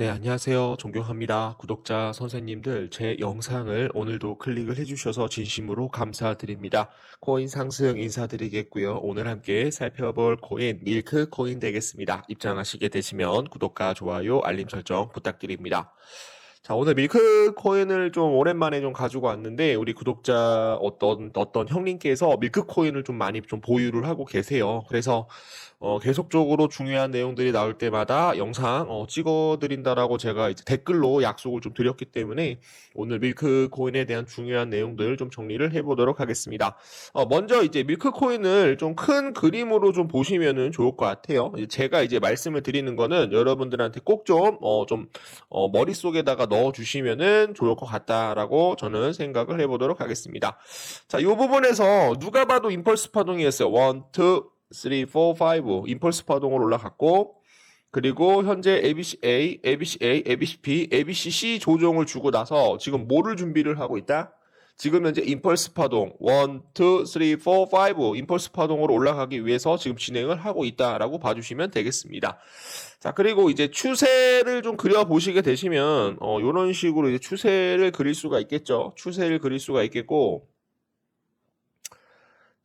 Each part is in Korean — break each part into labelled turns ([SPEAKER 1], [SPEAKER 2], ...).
[SPEAKER 1] 네, 안녕하세요. 존경합니다. 구독자 선생님들, 제 영상을 오늘도 클릭을 해주셔서 진심으로 감사드립니다. 코인 상승 인사드리겠고요. 오늘 함께 살펴볼 코인, 밀크 코인 되겠습니다. 입장하시게 되시면 구독과 좋아요, 알림 설정 부탁드립니다. 자, 오늘 밀크 코인을 좀 오랜만에 좀 가지고 왔는데, 우리 구독자 어떤, 어떤 형님께서 밀크 코인을 좀 많이 좀 보유를 하고 계세요. 그래서, 어, 계속적으로 중요한 내용들이 나올 때마다 영상, 어, 찍어드린다라고 제가 이제 댓글로 약속을 좀 드렸기 때문에, 오늘 밀크 코인에 대한 중요한 내용들 좀 정리를 해보도록 하겠습니다. 어, 먼저 이제 밀크 코인을 좀 큰 그림으로 좀 보시면은 좋을 것 같아요. 제가 이제 말씀을 드리는 거는 여러분들한테 꼭 좀, 어, 좀, 어, 머릿속에다가 넣어 주시면은 좋을 것 같다라고 저는 생각을 해보도록 하겠습니다. 자, 이 부분에서 누가 봐도 임펄스 파동이었어요. 1, 2, 3, 4, 5. 임펄스 파동으로 올라갔고, 그리고 현재 ABCA, ABCA, ABCB, ABCC 조정을 주고 나서 지금 뭐를 준비를 하고 있다? 지금 현재 임펄스 파동 1, 2, 3, 4, 5 임펄스 파동으로 올라가기 위해서 지금 진행을 하고 있다라고 봐주시면 되겠습니다. 자 그리고 이제 추세를 좀 그려 보시게 되시면 어 이런 식으로 이제 추세를 그릴 수가 있겠죠. 추세를 그릴 수가 있겠고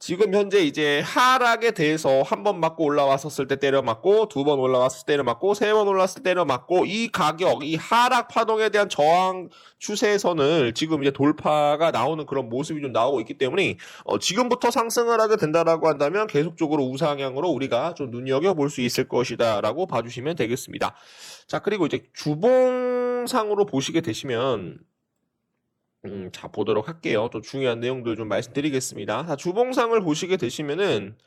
[SPEAKER 1] 지금 현재 이제 하락에 대해서 한 번 맞고 올라왔었을 때 때려 맞고 두 번 올라왔을 때 때려 맞고 세 번 올랐을 때 때려 맞고 이 가격 이 하락 파동에 대한 저항 추세선을 지금 이제 돌파가 나오는 그런 모습이 좀 나오고 있기 때문에 어, 지금부터 상승을 하게 된다라고 한다면 계속적으로 우상향으로 우리가 좀 눈여겨 볼 수 있을 것이다라고 봐주시면 되겠습니다. 자 그리고 이제 주봉상으로 보시게 되시면 음, 자, 보도록 할게요. 또 중요한 내용들 좀 말씀드리겠습니다. 자, 주봉상을 보시게 되시면은,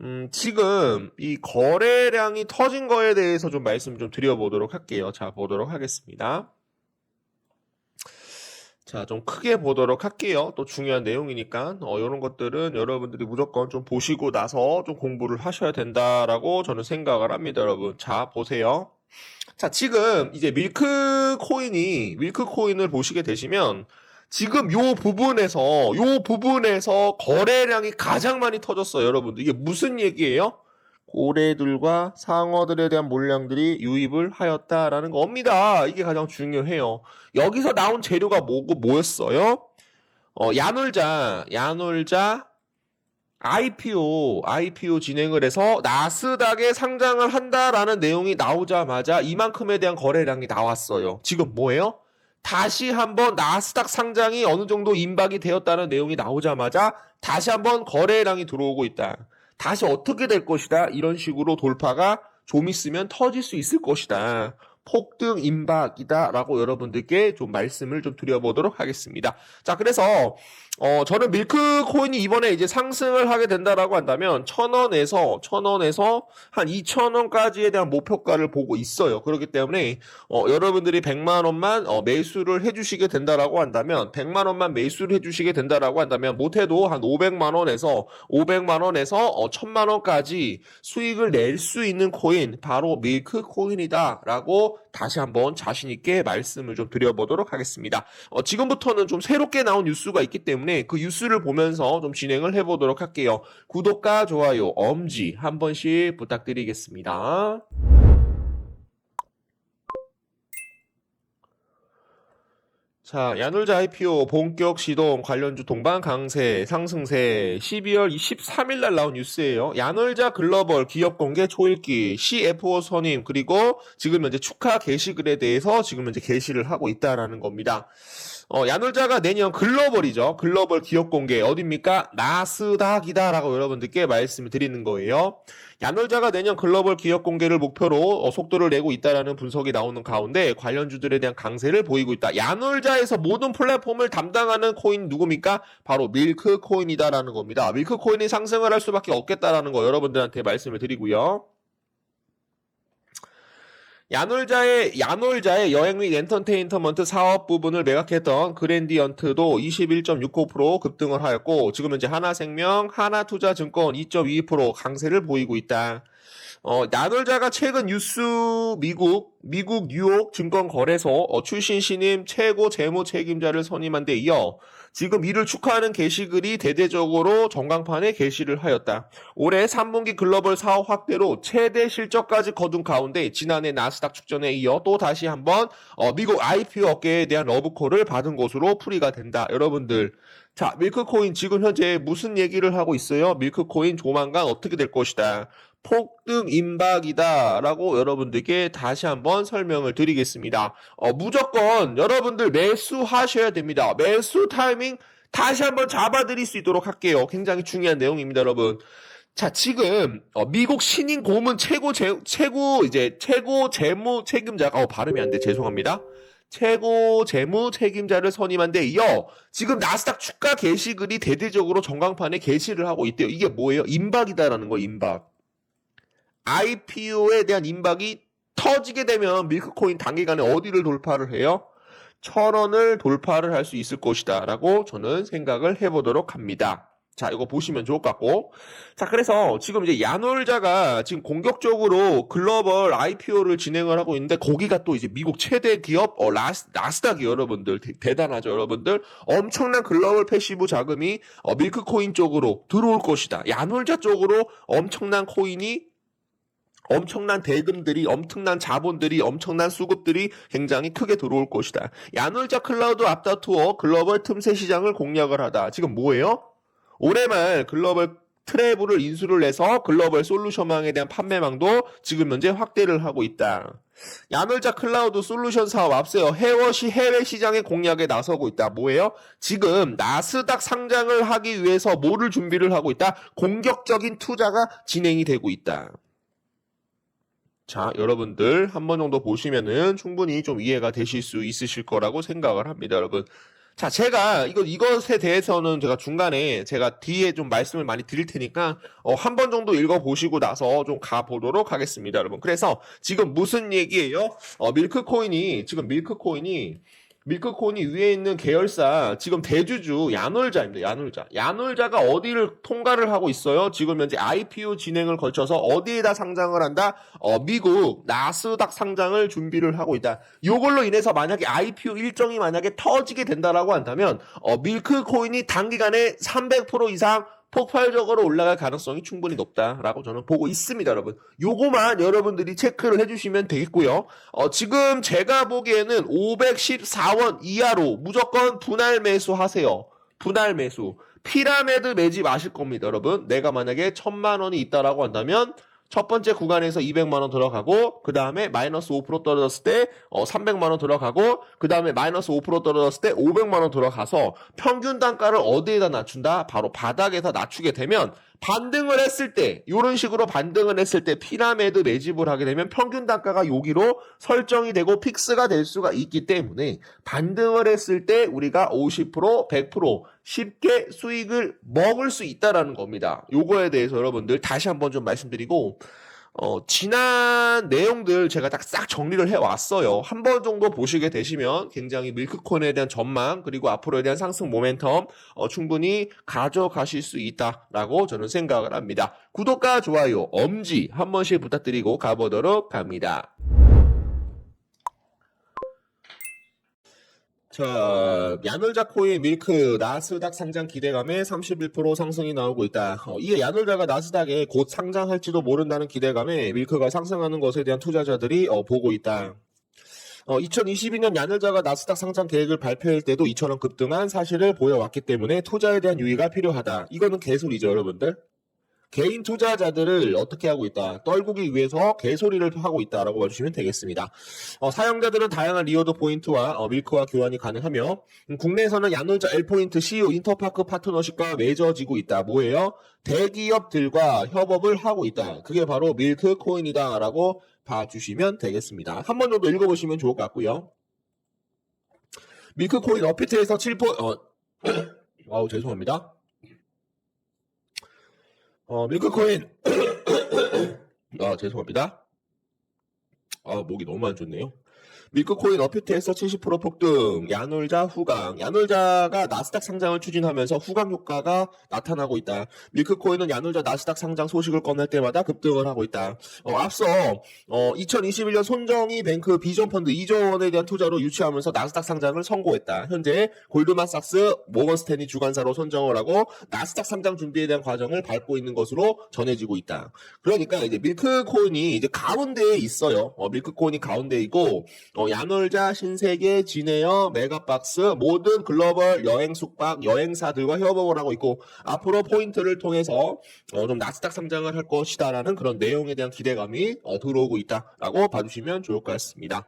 [SPEAKER 1] 음, 지금 이 거래량이 터진 거에 대해서 좀 말씀 좀 드려보도록 할게요. 자, 보도록 하겠습니다. 자, 좀 크게 보도록 할게요. 또 중요한 내용이니까, 어, 이런 것들은 여러분들이 무조건 좀 보시고 나서 좀 공부를 하셔야 된다라고 저는 생각을 합니다, 여러분. 자, 보세요. 자, 지금 이제 밀크 코인이, 밀크 코인을 보시게 되시면, 지금 요 부분에서, 요 부분에서 거래량이 가장 많이 터졌어요, 여러분들. 이게 무슨 얘기예요? 고래들과 상어들에 대한 물량들이 유입을 하였다라는 겁니다. 이게 가장 중요해요. 여기서 나온 재료가 뭐고 뭐였어요? 어, 야놀자, 야놀자, IPO, IPO 진행을 해서 나스닥에 상장을 한다라는 내용이 나오자마자 이만큼에 대한 거래량이 나왔어요. 지금 뭐예요? 다시 한번 나스닥 상장이 어느 정도 임박이 되었다는 내용이 나오자마자 다시 한번 거래량이 들어오고 있다. 다시 어떻게 될 것이다. 이런 식으로 돌파가 좀 있으면 터질 수 있을 것이다. 폭등 임박이다라고 여러분들께 좀 말씀을 좀 드려보도록 하겠습니다. 자, 그래서 어 저는 밀크 코인이 이번에 이제 상승을 하게 된다라고 한다면 천 원에서 천 원에서 한 이천 원까지에 대한 목표가를 보고 있어요. 그렇기 때문에 어 여러분들이 백만 원만 어 매수를 해주시게 된다라고 한다면 백만 원만 매수를 해주시게 된다라고 한다면 못해도 한 오백만 원에서 오백만 원에서 어 천만 원까지 수익을 낼 수 있는 코인 바로 밀크 코인이다라고 다시 한번 자신 있게 말씀을 좀 드려보도록 하겠습니다. 어, 지금부터는 좀 새롭게 나온 뉴스가 있기 때문에 그 뉴스를 보면서 좀 진행을 해보도록 할게요. 구독과 좋아요, 엄지 한 번씩 부탁드리겠습니다. 자, 야놀자 IPO 본격 시동 관련주 동반 강세 상승세 12월 23일 날 나온 뉴스예요. 야놀자 글로벌 기업 공개 초읽기 CFO 선임 그리고 지금 현재 축하 게시글에 대해서 지금 현재 게시를 하고 있다라는 겁니다. 어, 야놀자가 내년 글로벌이죠. 글로벌 기업 공개 어딥니까? 나스닥이다라고 여러분들께 말씀을 드리는 거예요. 야놀자가 내년 글로벌 기업 공개를 목표로 어, 속도를 내고 있다라는 분석이 나오는 가운데 관련주들에 대한 강세를 보이고 있다. 야놀자에서 모든 플랫폼을 담당하는 코인 누굽니까? 바로 밀크 코인이다라는 겁니다. 밀크 코인이 상승을 할 수밖에 없겠다라는 거 여러분들한테 말씀을 드리고요. 야놀자의 야놀자의 여행 및 엔터테인먼트 사업 부분을 매각했던 그랜디언트도 21.65% 급등을 하였고 지금 현재 하나생명, 하나투자증권 2.22% 강세를 보이고 있다. 어, 나놀자가 최근 뉴스 미국, 미국 뉴욕 증권거래소 어, 출신 신임 최고 재무 책임자를 선임한 데 이어 지금 이를 축하하는 게시글이 대대적으로 전광판에 게시를 하였다. 올해 3분기 글로벌 사업 확대로 최대 실적까지 거둔 가운데 지난해 나스닥 축전에 이어 또 다시 한번 어, 미국 IPO 업계에 대한 러브콜을 받은 것으로 풀이가 된다. 여러분들 자, 밀크코인 지금 현재 무슨 얘기를 하고 있어요? 밀크코인 조만간 어떻게 될 것이다. 폭등 임박이다라고 여러분들께 다시 한번 설명을 드리겠습니다. 어, 무조건 여러분들 매수하셔야 됩니다. 매수 타이밍 다시 한번 잡아드릴 수 있도록 할게요. 굉장히 중요한 내용입니다, 여러분. 자, 지금 어, 미국 신인 고문 최고 제, 최고 이제 최고 재무 책임자가 어, 발음이 안 돼. 죄송합니다. 최고 재무 책임자를 선임한 데 이어 지금 나스닥 주가 게시글이 대대적으로 전광판에 게시를 하고 있대요. 이게 뭐예요? 임박이다라는 거, 임박. IPO에 대한 임박이 터지게 되면 밀크코인 단기간에 어디를 돌파를 해요? 천 원을 돌파를 할 수 있을 것이다 라고 저는 생각을 해보도록 합니다. 자, 이거 보시면 좋을 것 같고. 자, 그래서 지금 이제 야놀자가 지금 공격적으로 글로벌 IPO를 진행을 하고 있는데, 거기가 또 이제 미국 최대 기업, 어, 라스, 나스닥이 여러분들, 대, 단하죠 여러분들. 엄청난 글로벌 패시브 자금이, 어, 밀크코인 쪽으로 들어올 것이다. 야놀자 쪽으로 엄청난 코인이 엄청난 대금들이, 엄청난 자본들이, 엄청난 수급들이 굉장히 크게 들어올 것이다. 야놀자 클라우드 앞다투어 글로벌 틈새 시장을 공략을 하다. 지금 뭐예요? 올해 말 글로벌 트래블을 인수를 해서 글로벌 솔루션망에 대한 판매망도 지금 현재 확대를 하고 있다. 야놀자 클라우드 솔루션 사업 앞세워 해워시 해외 시장의 공략에 나서고 있다. 뭐예요? 지금 나스닥 상장을 하기 위해서 뭐를 준비를 하고 있다? 공격적인 투자가 진행이 되고 있다. 자, 여러분들 한 번 정도 보시면은 충분히 좀 이해가 되실 수 있으실 거라고 생각을 합니다, 여러분. 자, 제가 이거 이것에 대해서는 제가 중간에 제가 뒤에 좀 말씀을 많이 드릴 테니까 어, 한 번 정도 읽어 보시고 나서 좀 가 보도록 하겠습니다, 여러분. 그래서 지금 무슨 얘기예요? 어, 밀크 코인이 지금 밀크 코인이 밀크코인이 위에 있는 계열사 지금 대주주 야놀자입니다. 야놀자. 야놀자가 어디를 통과를 하고 있어요? 지금 현재 IPO 진행을 거쳐서 어디에다 상장을 한다? 어, 미국 나스닥 상장을 준비를 하고 있다. 요걸로 인해서 만약에 IPO 일정이 만약에 터지게 된다라고 한다면 어, 밀크코인이 단기간에 300% 이상 폭발적으로 올라갈 가능성이 충분히 높다라고 저는 보고 있습니다, 여러분. 요거만 여러분들이 체크를 해주시면 되겠고요. 어, 지금 제가 보기에는 514원 이하로 무조건 분할 매수하세요. 분할 매수. 피라미드 매집 아실 겁니다, 여러분. 내가 만약에 천만 원이 있다라고 한다면 첫 번째 구간에서 200만 원 들어가고 그 다음에 마이너스 5% 떨어졌을 때 어, 300만 원 들어가고 그 다음에 마이너스 5% 떨어졌을 때 500만 원 들어가서 평균 단가를 어디에다 낮춘다? 바로 바닥에서 낮추게 되면 반등을 했을 때 이런 식으로 반등을 했을 때 피라미드 매집을 하게 되면 평균 단가가 여기로 설정이 되고 픽스가 될 수가 있기 때문에 반등을 했을 때 우리가 50% 100% 쉽게 수익을 먹을 수 있다라는 겁니다. 요거에 대해서 여러분들 다시 한번 좀 말씀드리고 어, 지난 내용들 제가 딱 싹 정리를 해 왔어요. 한 번 정도 보시게 되시면 굉장히 밀크코인에 대한 전망 그리고 앞으로에 대한 상승 모멘텀 어, 충분히 가져가실 수 있다라고 저는 생각을 합니다. 구독과 좋아요, 엄지 한 번씩 부탁드리고 가보도록 합니다. 자, 야놀자 코인 밀크 나스닥 상장 기대감에 31% 상승이 나오고 있다. 어, 이게 야놀자가 나스닥에 곧 상장할지도 모른다는 기대감에 밀크가 상승하는 것에 대한 투자자들이 어, 보고 있다. 어, 2022년 야놀자가 나스닥 상장 계획을 발표할 때도 이처럼 급등한 사실을 보여왔기 때문에 투자에 대한 유의가 필요하다. 이거는 개소리죠, 여러분들. 개인 투자자들을 어떻게 하고 있다? 떨구기 위해서 개소리를 하고 있다라고 봐주시면 되겠습니다. 어, 사용자들은 다양한 리워드 포인트와 어, 밀크와 교환이 가능하며 음, 국내에서는 야놀자 L포인트 CEO 인터파크 파트너십과 맺어지고 있다. 뭐예요? 대기업들과 협업을 하고 있다. 그게 바로 밀크 코인이다라고 봐주시면 되겠습니다. 한 번 정도 읽어보시면 좋을 것 같고요. 밀크 코인 어피트에서 7포 어, 아우 죄송합니다. 어, 밀크코인. 아, 죄송합니다. 아, 목이 너무 안 좋네요. 밀크코인 어퓨트에서 70% 폭등, 야놀자 후강. 야놀자가 나스닥 상장을 추진하면서 후강 효과가 나타나고 있다. 밀크코인은 야놀자 나스닥 상장 소식을 꺼낼 때마다 급등을 하고 있다. 어, 앞서 어, 2021년 손정희 뱅크 비전 펀드 2조 원에 대한 투자로 유치하면서 나스닥 상장을 선고했다. 현재 골드만삭스, 모건스탠리 주관사로 선정을 하고 나스닥 상장 준비에 대한 과정을 밟고 있는 것으로 전해지고 있다. 그러니까 이제 밀크코인이 이제 가운데에 있어요. 어, 밀크코인이 가운데에 있고 어, 야놀자, 신세계, 진에어, 메가박스 모든 글로벌 여행 숙박 여행사들과 협업을 하고 있고 앞으로 포인트를 통해서 어, 좀 나스닥 상장을 할 것이다라는 그런 내용에 대한 기대감이 어, 들어오고 있다라고 봐주시면 좋을 것 같습니다.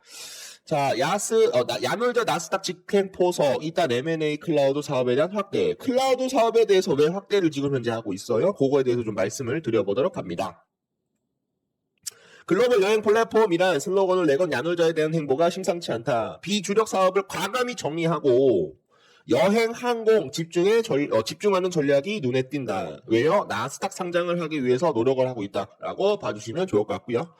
[SPEAKER 1] 자, 야스, 어, 나- 야놀자 나스닥 직행 포서, 이딴 M&A 클라우드 사업에 대한 확대. 클라우드 사업에 대해서 왜 확대를 지금 현재 하고 있어요? 그거에 대해서 좀 말씀을 드려보도록 합니다. 글로벌 여행 플랫폼이란 슬로건을 내건 야놀자에 대한 행보가 심상치 않다. 비주력 사업을 과감히 정리하고 여행, 항공 집중에 전- 어, 집중하는 전략이 눈에 띈다. 왜요? 나스닥 상장을 하기 위해서 노력을 하고 있다라고 봐주시면 좋을 것 같고요.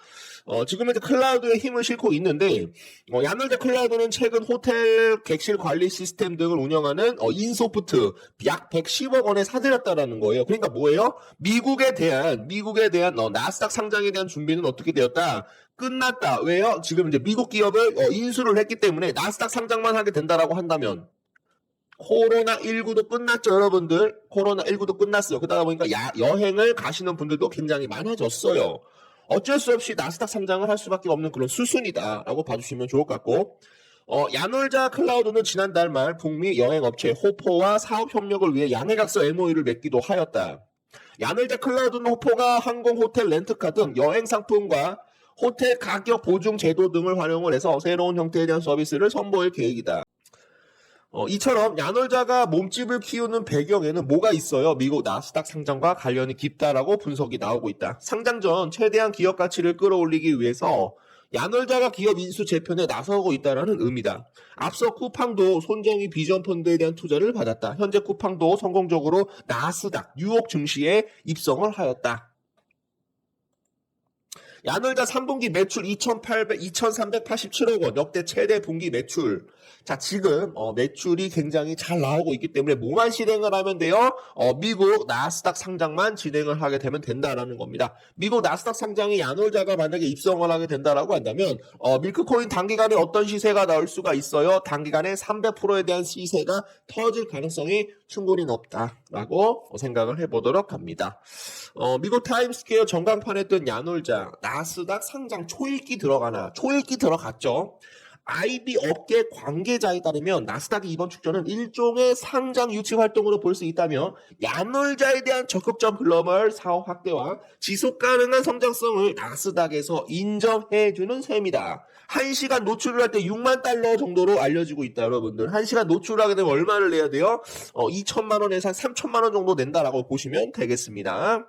[SPEAKER 1] 어, 지금 현재 클라우드에 힘을 싣고 있는데 어, 야놀자 클라우드는 최근 호텔 객실 관리 시스템 등을 운영하는 어, 인소프트 약 110억 원에 사들였다라는 거예요. 그러니까 뭐예요? 미국에 대한 미국에 대한 어, 나스닥 상장에 대한 준비는 어떻게 되었다? 끝났다. 왜요? 지금 이제 미국 기업을 어, 인수를 했기 때문에 나스닥 상장만 하게 된다라고 한다면 코로나19도 끝났죠, 여러분들. 코로나19도 끝났어요. 그러다 보니까 야- 여행을 가시는 분들도 굉장히 많아졌어요. 어쩔 수 없이 나스닥 상장을 할 수밖에 없는 그런 수순이다라고 봐주시면 좋을 것 같고, 어, 야놀자 클라우드는 지난달 말 북미 여행업체 호포와 사업 협력을 위해 양해각서 MOU를 맺기도 하였다. 야놀자 클라우드는 호포가 항공, 호텔, 렌트카 등 여행 상품과 호텔 가격 보증 제도 등을 활용을 해서 새로운 형태에 대한 서비스를 선보일 계획이다. 어, 이처럼 야놀자가 몸집을 키우는 배경에는 뭐가 있어요? 미국 나스닥 상장과 관련이 깊다라고 분석이 나오고 있다. 상장 전 최대한 기업 가치를 끌어올리기 위해서 야놀자가 기업 인수 재편에 나서고 있다는 의미다. 앞서 쿠팡도 손정희 비전 펀드에 대한 투자를 받았다. 현재 쿠팡도 성공적으로 나스닥 뉴욕 증시에 입성을 하였다. 야놀자 3분기 매출 2,800, 2,387억 원, 역대 최대 분기 매출. 자, 지금, 어, 매출이 굉장히 잘 나오고 있기 때문에 뭐만 실행을 하면 돼요? 어, 미국 나스닥 상장만 진행을 하게 되면 된다라는 겁니다. 미국 나스닥 상장이 야놀자가 만약에 입성을 하게 된다라고 한다면, 어, 밀크코인 단기간에 어떤 시세가 나올 수가 있어요? 단기간에 300%에 대한 시세가 터질 가능성이 충분히 높다라고 생각을 해보도록 합니다. 어, 미국 타임스퀘어 전광판에 뜬 야놀자, 나스닥 상장 초읽기 들어가나? 초읽기 들어갔죠. IB 업계 관계자에 따르면 나스닥의 이번 축전은 일종의 상장 유치 활동으로 볼 수 있다며 야놀자에 대한 적극적 글로벌 사업 확대와 지속 가능한 성장성을 나스닥에서 인정해주는 셈이다. 1시간 노출을 할 때 6만 달러 정도로 알려지고 있다, 여러분들. 1시간 노출하게 되면 얼마를 내야 돼요? 어, 2천만 원에서 한 3천만 원 정도 낸다라고 보시면 되겠습니다.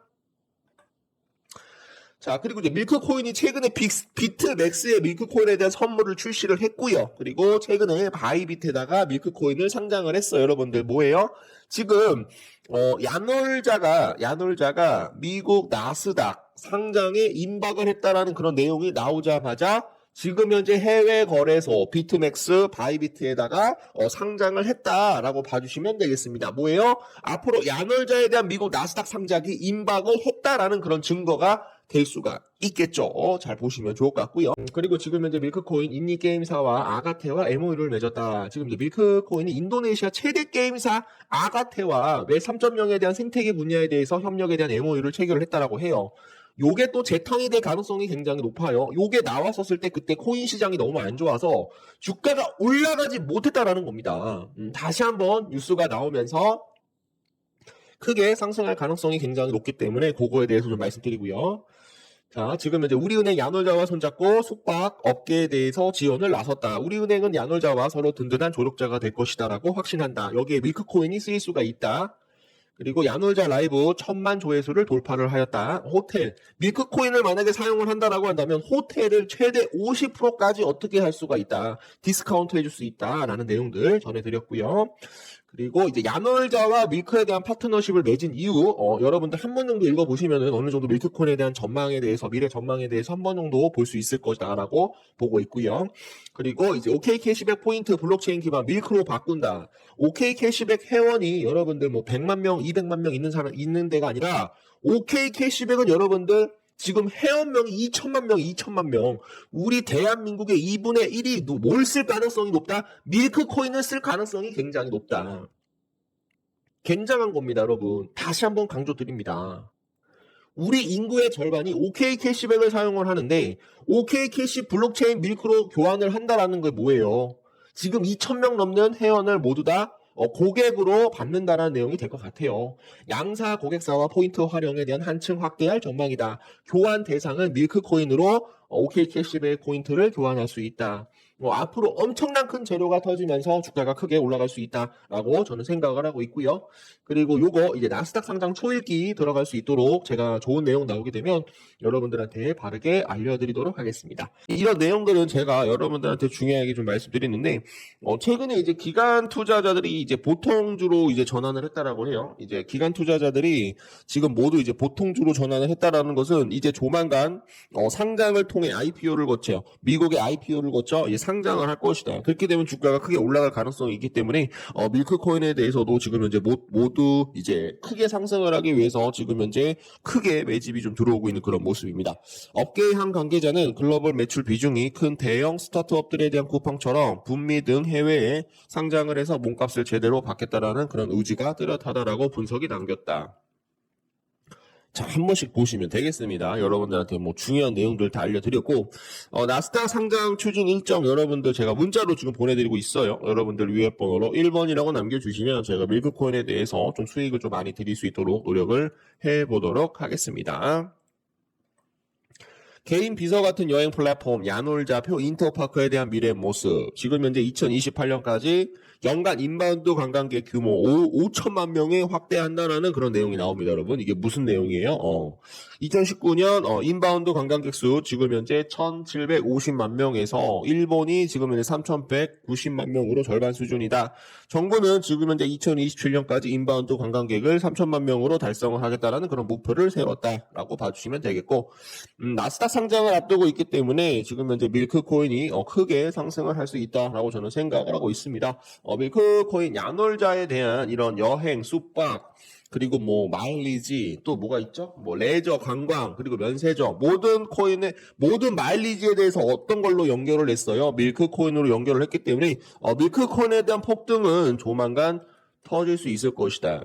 [SPEAKER 1] 자, 그리고 이제 밀크코인이 최근에 빅, 비트맥스의 밀크코인에 대한 선물을 출시를 했고요. 그리고 최근에 바이비트에다가 밀크코인을 상장을 했어요. 여러분들 뭐예요? 지금 어, 야놀자가 야놀자가 미국 나스닥 상장에 임박을 했다라는 그런 내용이 나오자마자 지금 현재 해외 거래소 비트맥스 바이비트에다가 어, 상장을 했다라고 봐주시면 되겠습니다. 뭐예요? 앞으로 야놀자에 대한 미국 나스닥 상장이 임박을 했다라는 그런 증거가 될 수가 있겠죠. 어, 잘 보시면 좋을 것 같고요. 음, 그리고 지금 현재 밀크코인 인니 게임사와 아가테와 MOU를 맺었다. 지금 이제 밀크코인이 인도네시아 최대 게임사 아가테와 웹 3.0에 대한 생태계 분야에 대해서 협력에 대한 MOU를 체결을 했다라고 해요. 요게 또 재탕이 될 가능성이 굉장히 높아요. 요게 나왔었을 때 그때 코인 시장이 너무 안 좋아서 주가가 올라가지 못했다라는 겁니다. 음, 다시 한번 뉴스가 나오면서 크게 상승할 가능성이 굉장히 높기 때문에 그거에 대해서 좀 말씀드리고요. 자, 지금 이제 우리은행 야놀자와 손잡고 숙박 업계에 대해서 지원을 나섰다. 우리은행은 야놀자와 서로 든든한 조력자가 될 것이다라고 확신한다. 여기에 밀크코인이 쓰일 수가 있다. 그리고 야놀자 라이브 천만 조회수를 돌파를 하였다. 호텔 밀크코인을 만약에 사용을 한다라고 한다면 호텔을 최대 50%까지 어떻게 할 수가 있다. 디스카운트 해줄 수 있다라는 내용들 전해드렸고요. 그리고 이제 야놀자와 밀크에 대한 파트너십을 맺은 이후 어, 여러분들 한 번 정도 읽어보시면은 어느 정도 밀크콘에 대한 전망에 대해서 미래 전망에 대해서 한 번 정도 볼 수 있을 것이다라고 보고 있고요. 그리고 이제 OK 캐시백 포인트 블록체인 기반 밀크로 바꾼다. OK 캐시백 회원이 여러분들 뭐 100만 명, 200만 명 있는 사람 있는 데가 아니라 OK 캐시백은 여러분들 지금 회원명이 2천만 명, 2천만 명. 우리 대한민국의 2분의 1이 뭘 쓸 가능성이 높다? 밀크코인을 쓸 가능성이 굉장히 높다. 굉장한 겁니다, 여러분. 다시 한번 강조드립니다. 우리 인구의 절반이 OK 캐시백을 사용을 하는데 OK 캐시 블록체인 밀크로 교환을 한다라는 게 뭐예요? 지금 2,000명 넘는 회원을 모두 다 어, 고객으로 받는다라는 내용이 될 것 같아요. 양사 고객사와 포인트 활용에 대한 한층 확대할 전망이다. 교환 대상은 밀크코인으로 어, OK 캐시백 포인트를 교환할 수 있다. 뭐 앞으로 엄청난 큰 재료가 터지면서 주가가 크게 올라갈 수 있다라고 저는 생각을 하고 있고요. 그리고 요거 이제 나스닥 상장 초읽기 들어갈 수 있도록 제가 좋은 내용 나오게 되면 여러분들한테 바르게 알려드리도록 하겠습니다. 이런 내용들은 제가 여러분들한테 중요하게 좀 말씀드리는데 어, 최근에 이제 기관 투자자들이 이제 보통주로 이제 전환을 했다라고 해요. 이제 기관 투자자들이 지금 모두 이제 보통주로 전환을 했다라는 것은 이제 조만간 어, 상장을 통해 IPO를 거쳐 미국의 IPO를 거쳐 상장을 할 것이다. 그렇게 되면 주가가 크게 올라갈 가능성이 있기 때문에 어, 밀크코인에 대해서도 지금 현재 모, 모두 이제 크게 상승을 하기 위해서 지금 현재 크게 매집이 좀 들어오고 있는 그런 모습입니다. 업계의 한 관계자는 글로벌 매출 비중이 큰 대형 스타트업들에 대한 쿠팡처럼 북미 등 해외에 상장을 해서 몸값을 제대로 받겠다라는 그런 의지가 뚜렷하다라고 분석이 남겼다. 자, 한 번씩 보시면 되겠습니다. 여러분들한테 뭐 중요한 내용들 다 알려드렸고, 어, 나스닥 상장 추진 일정 여러분들 제가 문자로 지금 보내드리고 있어요. 여러분들 위에 번호로 1번이라고 남겨주시면 제가 밀크코인에 대해서 좀 수익을 좀 많이 드릴 수 있도록 노력을 해보도록 하겠습니다. 개인 비서 같은 여행 플랫폼 야놀자표 인터파크에 대한 미래의 모습 지금 현재 2028년까지 연간 인바운드 관광객 규모 5, 5천만 명에 확대한다라는 그런 내용이 나옵니다 여러분 이게 무슨 내용이에요? 어. 2019년 어, 인바운드 관광객 수 지금 현재 1750만 명에서 일본이 지금 현재 3190만 명으로 절반 수준이다 정부는 지금 현재 2027년까지 인바운드 관광객을 3천만 명으로 달성을 하겠다라는 그런 목표를 세웠다라고 봐주시면 되겠고 음, 나스닥 상장을 앞두고 있기 때문에 지금 현재 밀크 코인이 어, 크게 상승을 할 수 있다라고 저는 생각을 하고 있습니다. 어, 밀크코인 야놀자에 대한 이런 여행, 숙박 그리고 뭐 마일리지 또 뭐가 있죠? 뭐 레저, 관광 그리고 면세점 모든 코인의 모든 마일리지에 대해서 어떤 걸로 연결을 했어요? 밀크 코인으로 연결을 했기 때문에 어, 밀크 코인에 대한 폭등은 조만간 터질 수 있을 것이다.